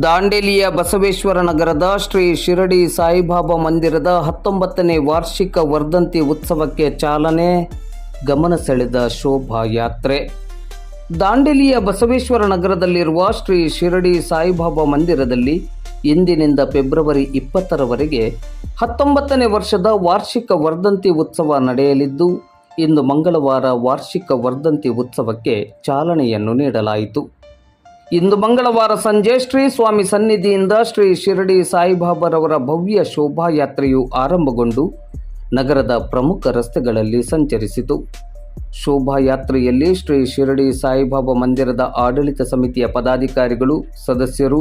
ದಾಂಡೇಲಿಯ ಬಸವೇಶ್ವರ ನಗರದ ಶ್ರೀ ಶಿರಡಿ ಸಾಯಿಬಾಬಾ ಮಂದಿರದ ಹತ್ತೊಂಬತ್ತನೇ ವಾರ್ಷಿಕ ವರ್ಧಂತಿ ಉತ್ಸವಕ್ಕೆ ಚಾಲನೆ, ಗಮನ ಸೆಳೆದ ಶೋಭಾಯಾತ್ರೆ ದಾಂಡೇಲಿಯ ಬಸವೇಶ್ವರ ನಗರದಲ್ಲಿರುವ ಶ್ರೀ ಶಿರಡಿ ಸಾಯಿಬಾಬಾ ಮಂದಿರದಲ್ಲಿ ಇಂದಿನಿಂದ ಫೆಬ್ರವರಿ ಇಪ್ಪತ್ತರವರೆಗೆ ಹತ್ತೊಂಬತ್ತನೇ ವರ್ಷದ ವಾರ್ಷಿಕ ವರ್ಧಂತಿ ಉತ್ಸವ ನಡೆಯಲಿದ್ದು, ಇಂದು ಮಂಗಳವಾರ ವಾರ್ಷಿಕ ವರ್ಧಂತಿ ಉತ್ಸವಕ್ಕೆ ಚಾಲನೆಯನ್ನು ನೀಡಲಾಯಿತು. ಇಂದು ಮಂಗಳವಾರ ಸಂಜೆ ಶ್ರೀ ಸ್ವಾಮಿ ಸನ್ನಿಧಿಯಿಂದ ಶ್ರೀ ಶಿರಡಿ ಸಾಯಿಬಾಬಾರವರ ಭವ್ಯ ಶೋಭಾಯಾತ್ರೆಯು ಆರಂಭಗೊಂಡು ನಗರದ ಪ್ರಮುಖ ರಸ್ತೆಗಳಲ್ಲಿ ಸಂಚರಿಸಿತು. ಶೋಭಾಯಾತ್ರೆಯಲ್ಲಿ ಶ್ರೀ ಶಿರಡಿ ಸಾಯಿಬಾಬಾ ಮಂದಿರದ ಆಡಳಿತ ಸಮಿತಿಯ ಪದಾಧಿಕಾರಿಗಳು, ಸದಸ್ಯರು,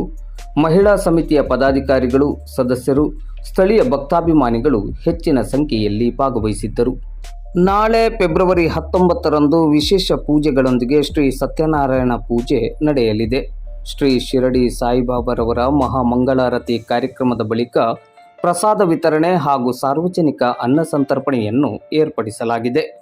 ಮಹಿಳಾ ಸಮಿತಿಯ ಪದಾಧಿಕಾರಿಗಳು, ಸದಸ್ಯರು, ಸ್ಥಳೀಯ ಭಕ್ತಾಭಿಮಾನಿಗಳು ಹೆಚ್ಚಿನ ಸಂಖ್ಯೆಯಲ್ಲಿ ಭಾಗವಹಿಸಿದ್ದರು. ನಾಳೆ ಫೆಬ್ರವರಿ ಹತ್ತೊಂಬತ್ತರಂದು ವಿಶೇಷ ಪೂಜೆಗಳೊಂದಿಗೆ ಶ್ರೀ ಸತ್ಯನಾರಾಯಣ ಪೂಜೆ ನಡೆಯಲಿದೆ. ಶ್ರೀ ಶಿರಡಿ ಸಾಯಿಬಾಬಾರವರ ಮಹಾಮಂಗಳಾರತಿ ಕಾರ್ಯಕ್ರಮದ ಬಳಿಕ ಪ್ರಸಾದ ವಿತರಣೆ ಹಾಗೂ ಸಾರ್ವಜನಿಕ ಅನ್ನ ಸಂತರ್ಪಣೆಯನ್ನು ಏರ್ಪಡಿಸಲಾಗಿದೆ.